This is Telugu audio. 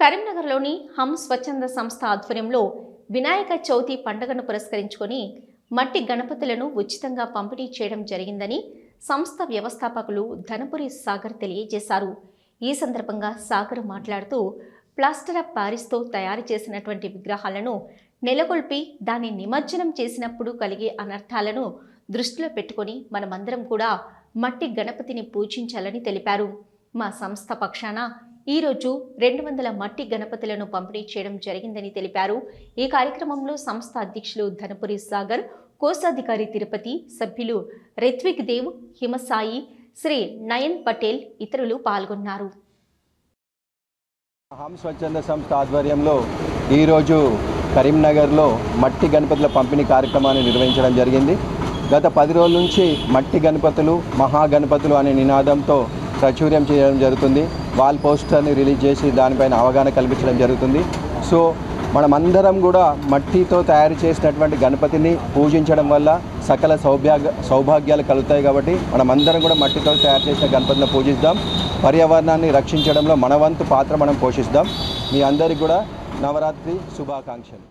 కరీంనగర్లోని హమ్ స్వచ్ఛంద సంస్థ ఆధ్వర్యంలో వినాయక చవితి పండుగను పురస్కరించుకొని మట్టి గణపతులను ఉచితంగా పంపిణీ చేయడం జరిగిందని సంస్థ వ్యవస్థాపకులు ధనపురి సాగర్ తెలియజేశారు. ఈ సందర్భంగా సాగర్ మాట్లాడుతూ ప్లాస్టర్ ఆఫ్ పారిస్తో తయారు చేసినటువంటి విగ్రహాలను నెలకొల్పి దాన్ని నిమజ్జనం చేసినప్పుడు కలిగే అనర్థాలను దృష్టిలో పెట్టుకొని మనమందరం కూడా మట్టి గణపతిని పూజించాలని తెలిపారు. మా సంస్థ పక్షాన ఈరోజు రెండు వందల మట్టి గణపతులను పంపిణీ చేయడం జరిగిందని తెలిపారు. ఈ కార్యక్రమంలో సంస్థ అధ్యక్షులు ధనపురి సాగర్ కోశాధికారి తిరుపతి సభ్యులు రిత్విక్ దేవ్ హిమసాయి శ్రీ నయన్ పటేల్ ఇతరులు పాల్గొన్నారు. హమ్ స్వచ్ఛంద సంస్థ ఆధ్వర్యంలో ఈరోజు కరీంనగర్లో మట్టి గణపతుల పంపిణీ కార్యక్రమాన్ని నిర్వహించడం జరిగింది. గత పది రోజుల నుంచి మట్టి గణపతులు మహాగణపతులు అనే నినాదంతో ప్రాచుర్యం చేయడం జరుగుతుంది. వాల్ పోస్టర్ని రిలీజ్ చేసి దానిపైన అవగాహన కల్పించడం జరుగుతుంది. సో మనమందరం కూడా మట్టితో తయారు చేసినటువంటి గణపతిని పూజించడం వల్ల సకల సౌభాగ్య సౌభాగ్యాలు కలుగుతాయి కాబట్టి మనమందరం కూడా మట్టితో తయారు చేసిన గణపతిని పూజిద్దాం. పర్యావరణాన్ని రక్షించడంలో మన వంతు పాత్ర మనం పోషిస్తాం. మీ అందరికీ కూడా నవరాత్రి శుభాకాంక్షలు.